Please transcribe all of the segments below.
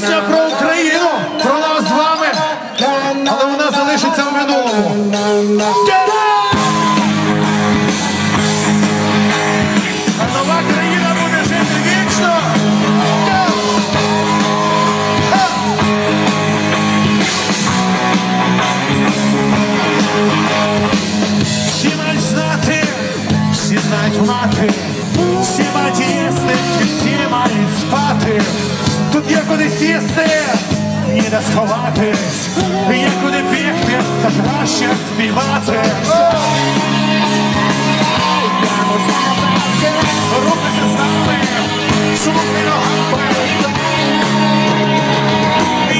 Пісня є куди сісти, ніде сховатись, є куди бігти, та краще співати. Рухайся з нами, слухай ногами.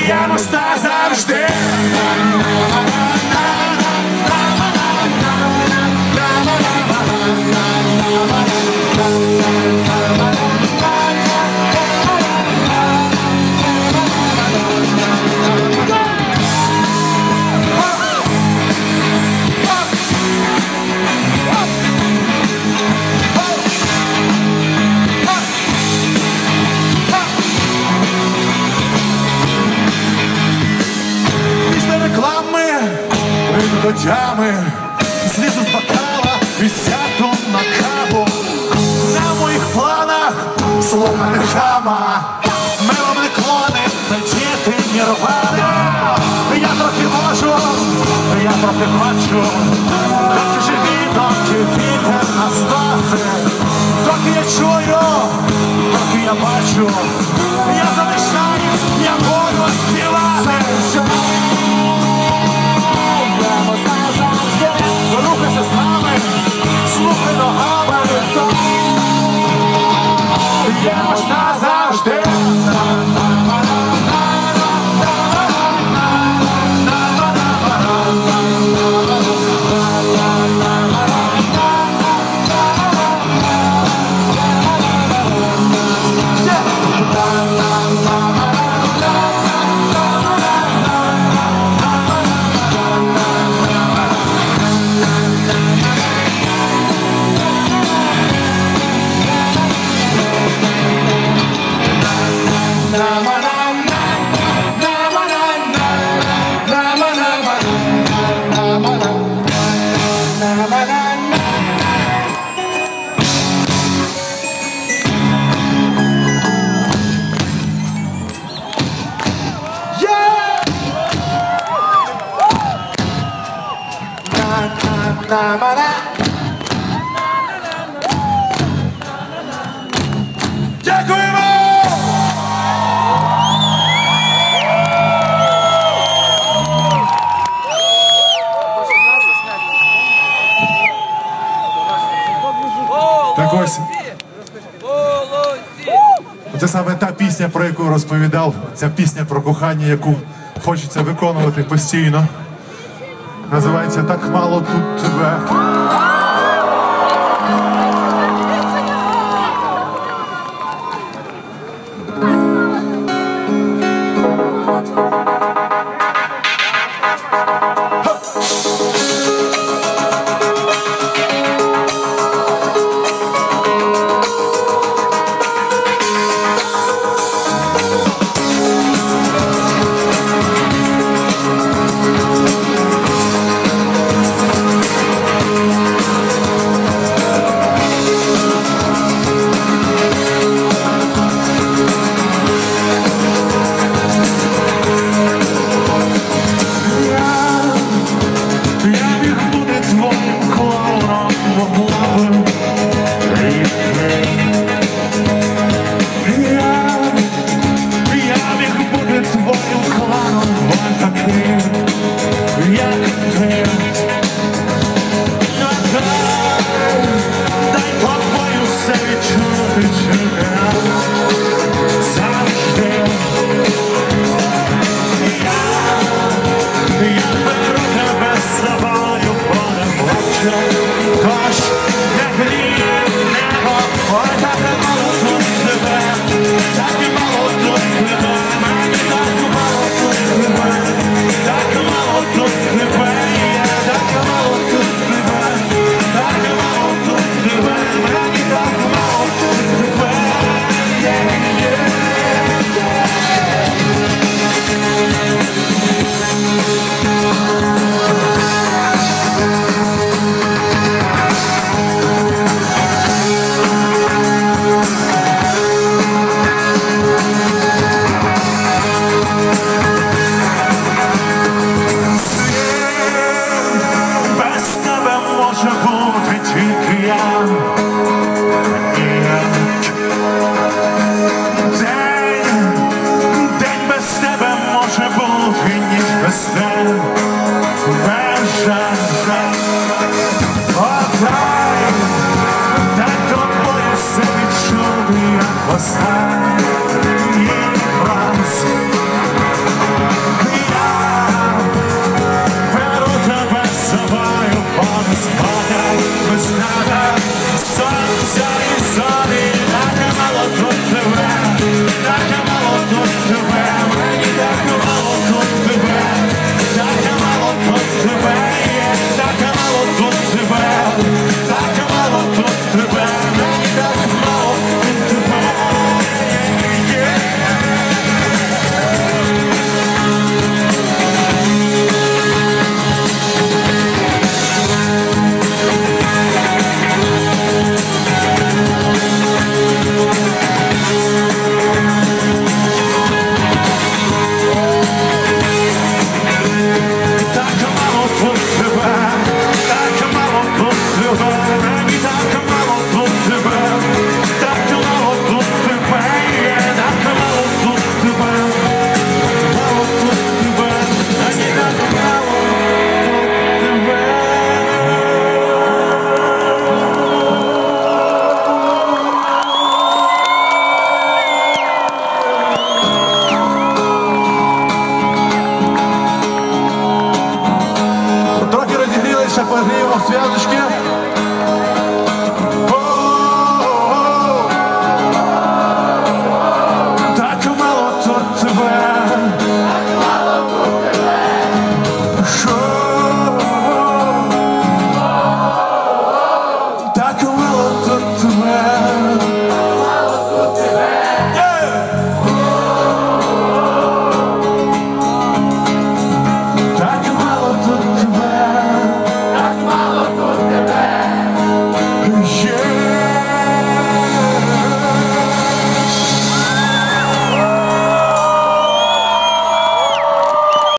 Я моста завжди. Тями, злізу з бокала і сяду на каву. На моїх планах слухати хама, мелом не клони, та діти нірвана. Я трохи можу, я трохи хочу, доки живі, доки вітер на стаси. Доки я чую, доки я бачу, e elas trazem teus. Дякуємо! Так ось. Це саме та пісня, про яку розповідав. Ця пісня про кохання, яку хочеться виконувати постійно. Називається Так мало тут тебе. зай, так тобою все відчув, як останній раз. Я беру тебе з собою, бо і зорі, таке мало тут тебе, таке мало тут тебе. Vamos ver a.